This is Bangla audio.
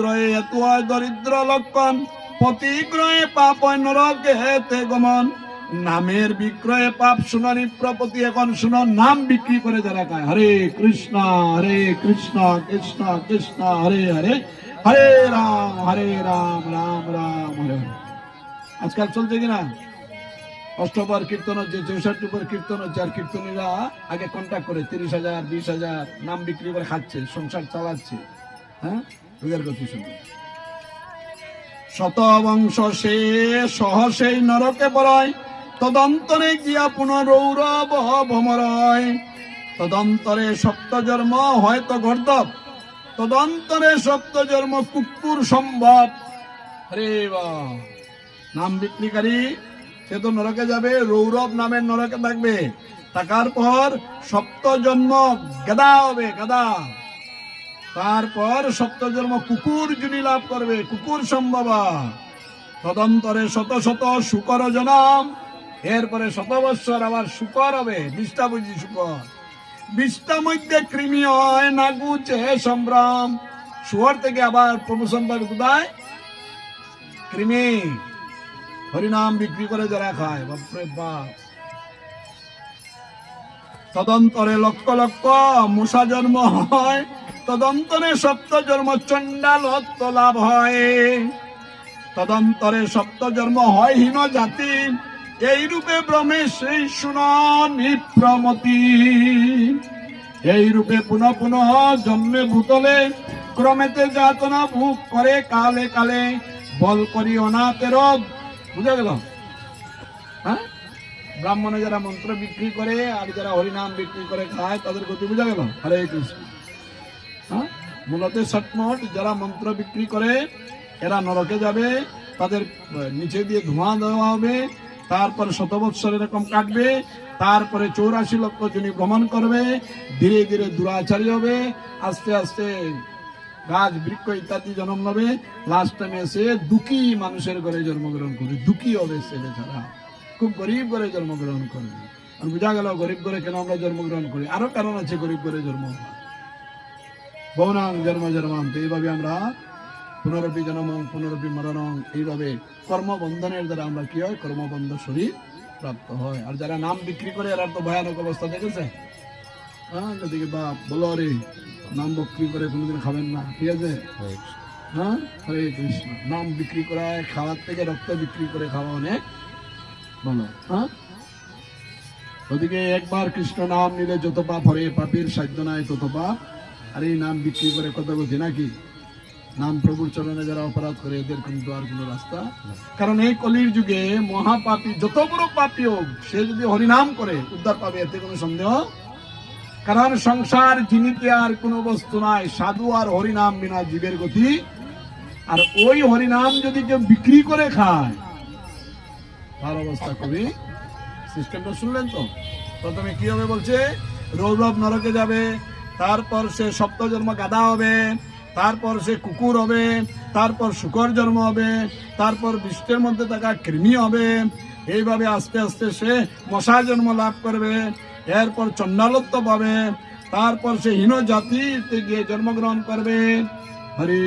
দরিদ্রয়ে এত দরিদ্র লক্ষণ প্রতিগ্রহে পাপ নরকে হেতে গমন। নামের বিক্রয়ে পাপ শুনানি প্রপতি এখন শুনো, নাম বিক্রি করে যারা খায়। হরে কৃষ্ণ হরে কৃষ্ণ কৃষ্ণ কৃষ্ণ, হরে হরে হরে রাম হরে রাম রাম রাম, হরে আজকাল চলছে কিনা অষ্টবার কীর্তন হচ্ছে, চৌষট্টি পর কীর্তন হচ্ছে, আর কীর্তনীরা আগে কন্ট্যাক্ট করে, তিরিশ হাজার, বিশ হাজার, নাম বিক্রি করে খাচ্ছে, সংসার চালাচ্ছে। হ্যাঁ? শত বংশ সে সহ সেই নরকে পড়য়, তদন্তরে গিয়া পুনরৌরব ভমরয় তদন্তরে সপ্ত জন্ম হয়তো গর্দব তদন্তরে সপ্ত জন্ম কুকুর সম্ভব। হরে নাম বিক্রিকারী, সে তো নরকে যাবে, রৌরব নামের নরকে থাকবে। থাকার পর সপ্ত জন্ম গাদা হবে, গাদা। তারপর সপ্ত জন্ম কুকুর জুনি লাভ করবে, কুকুর সম্ভবা। তদন্তরে শত শত শুকর জনম। এরপরে শত বৎসর আবার শুকর হবে বিষ্টা বুঝি শুকর। বিষ্টা মধ্যে কৃমি হয় নাগুচে সম্ভ্রম। শুয়ার থেকে আবার প্রমোশন পাবে কোথায়? কৃমি। হরিনাম বিক্রি করে যারা খায়, বাপরে বাপ। তদন্তরে লক্ষ লক্ষ মূষা জন্ম হয় তদন্তরে সপ্ত জন্ম চণ্ডাল লাভ হয়। তদন্তরে সপ্ত জন্ম হয় হীন জাতি এই রূপে ভ্রমে সেই শুনি প্রমতি এই রূপে পুনঃ পুনঃ জন্মে ভূতলে, ক্রমেতে যাতনা ভোগ করে কালে কালে, বল করি অনাথের বুঝা গেল? হ্যাঁ? ব্রাহ্মণে যারা মন্ত্র বিক্রি করে আর যারা হরিনাম বিক্রি করে খায়, তাদের গতি বুঝা গেল? হরে কৃষ্ণ। হ্যাঁ? মূলত সটমট যারা মন্ত্র বিক্রি করে, এরা নরকে যাবে, তাদের নিচে দিয়ে ধোঁয়া দেওয়া হবে, তারপরে শত বৎসর এরকম কাটবে, তারপরে চৌরাশি লক্ষ জনী ভ্রমণ করবে, ধীরে ধীরে দুরাচারী হবে, আস্তে আস্তে গাছ, বৃক্ষ ইত্যাদি জন্ম নেবে। লাস্ট টাইমে এসে দুঃখী মানুষের ঘরে জন্মগ্রহণ করবে। দুঃখী হবে সে বেচারা খুব গরিব ঘরে জন্মগ্রহণ করবে। আর বোঝা গেল গরিব ঘরে কেন আমরা জন্মগ্রহণ করি? আরও কারণ আছে গরিব ঘরে জন্ম হওয়ার। বৌনাং জন্ম জন্মান্ত এইভাবে আমরা পুনরপি জন্ম পুনরপি মরণং এইভাবে কর্মবন্ধনের দ্বারা আমরা কি হয়? কর্মবন্ধ শরীর প্রাপ্ত হয়। আর যারা নাম বিক্রি করে এরা তো ভয়ানক অবস্থা দেখেছে হ্যাঁ যদি বাপ বলো রে নাম বিক্রি করে কোনোদিন খাবেন না ঠিক আছে? হ্যাঁ হরে কৃষ্ণ। নাম বিক্রি করা খাওয়ার থেকে রক্ত বিক্রি করে খাওয়া অনেক বলো হ্যাঁ? ওদিকে একবার কৃষ্ণ নাম নিলে যত পাপ হরে পাপের সাধ্য নাই তত পাপ আর এই নাম বিক্রি করে কত গতি নাকি? নাম প্রভুর চরণে যারা অপরাধ করে, এদের কিন্তু আর কোনো রাস্তা কারণ এই কলির যুগে মহাপাপী, যত বড় পাপী হোক, সে যদি হরিনাম করে, উদ্ধার পাবে, এতে কোনো সন্দেহ? কারণ সংসার জিনিতে আর কোনো বস্তু নাই, সাধু আর হরিনাম বিনা জীবের গতি। আর ওই হরিনাম যদি কেউ বিক্রি করে খায়, তার অবস্থা খুবই সিস্টেমটা শুনলেন তো? প্রথমে কি হবে বলছে? রৌরব নরকে যাবে তারপর সে সপ্ত জন্ম গাদা হবে, তারপর সে কুকুর হবে, তারপর শুকর জন্ম হবে, তারপর বিশ্বের মধ্যে থাকা কৃমি হবে এইভাবে আস্তে আস্তে সে মশা জন্ম লাভ করবে, এরপর চণ্ডালত্ব পাবে, তারপর সে হীন জাতিতে গিয়ে জন্মগ্রহণ করবে হরি।